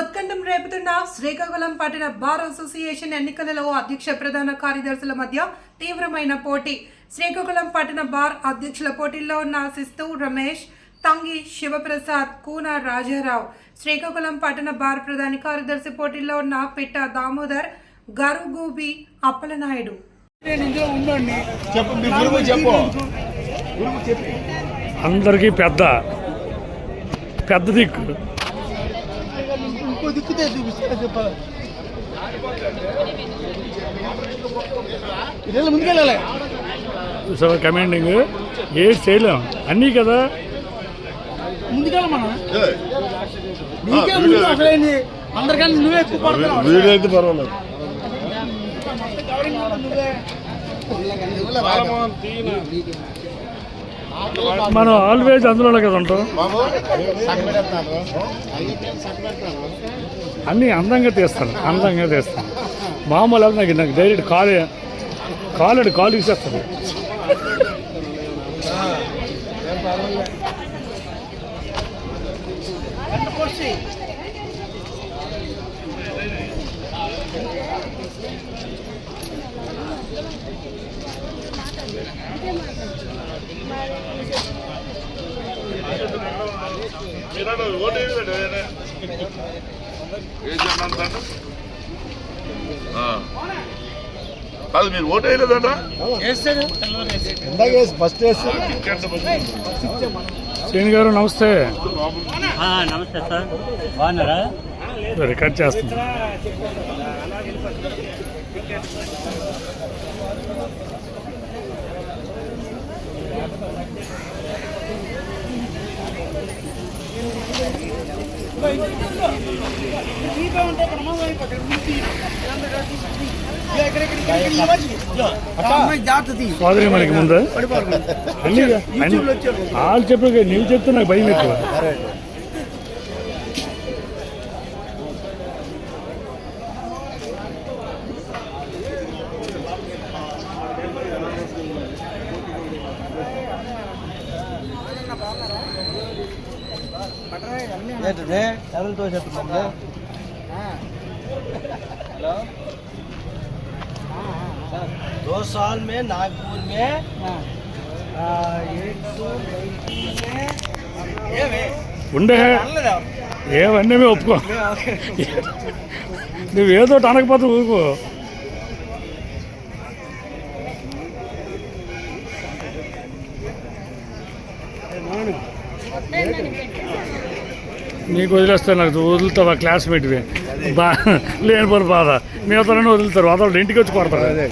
ఉత్కంఠం రేపుతున్న శ్రీకాకుళం పట్టణ bar association ఎన్నికలలో అధ్యక్ష ప్రధాన కార్యదర్శుల మధ్య తీవ్రమైన పోటీ. శ్రీకాకుళం పట్టణ బార్ అధ్యక్షుల పోటీల్లో ఉన్న ఆశిస్తూ రమేష్ తంగి శివప్రసాద్ కూన రాజారావు. శ్రీకాకుళం పట్టణ బార్ ప్రధాన కార్యదర్శి పోటీల్లో ఉన్న పిట్ట దామోదర్ గరుగూబి అప్పలనాయుడు. అందరికీ పెద్ద పెద్ద దిక్కు. ఇంకో దిక్కుతే చూపిస్తా చెప్పాలి ఇదేళ్ళ ముందుకెళ్ళాలి సో కమాండింగ్ ఏది చేయలేం అన్నీ కదా ముందుకెళ్ళ మనం నీకే ముందు అసలేంది అందరికన్నా నువ్వే ఎక్కువ పడుతున్నావు వీడైతే పర్వాలేదు కవరింగ్ ఉంటుంది నువ్వే మనం ఆల్వేజ్ అందులోనే కదా ఉంటాం. అన్నీ అందంగా తీస్తాను అందంగా తీస్తాను. మామూలు నాకు నాకు డైరెక్ట్ కాలే కాలేడు కాలు ఇచ్చేస్తాను కాదు మీరు ఓటు వేయలేదంట శ్రేణి గారు నమస్తే నమస్తే సార్. బాగున్నారా? రికార్డ్ చేస్తుంది. సోదరి మనకి ముందు. అన్నీ వాళ్ళు చెప్పు నువ్వు చెప్తే నాకు భయం ఎక్కువ. ఏంటంటే ఎవరితో చెప్తున్నాను दो साल में नागपुर में एक सौ ఉండే ఏవన్నీ మేము ఒప్పుకో నువ్వేదో అనకపోతే ఊరుకో నీకు వదిలేస్తే నాకు వదులుతావా క్లాస్మేట్వి బా లేని పని బాధ. మిగతా వదులుతారు అదొకటి ఇంటికి వచ్చి కొడతారు అందరి.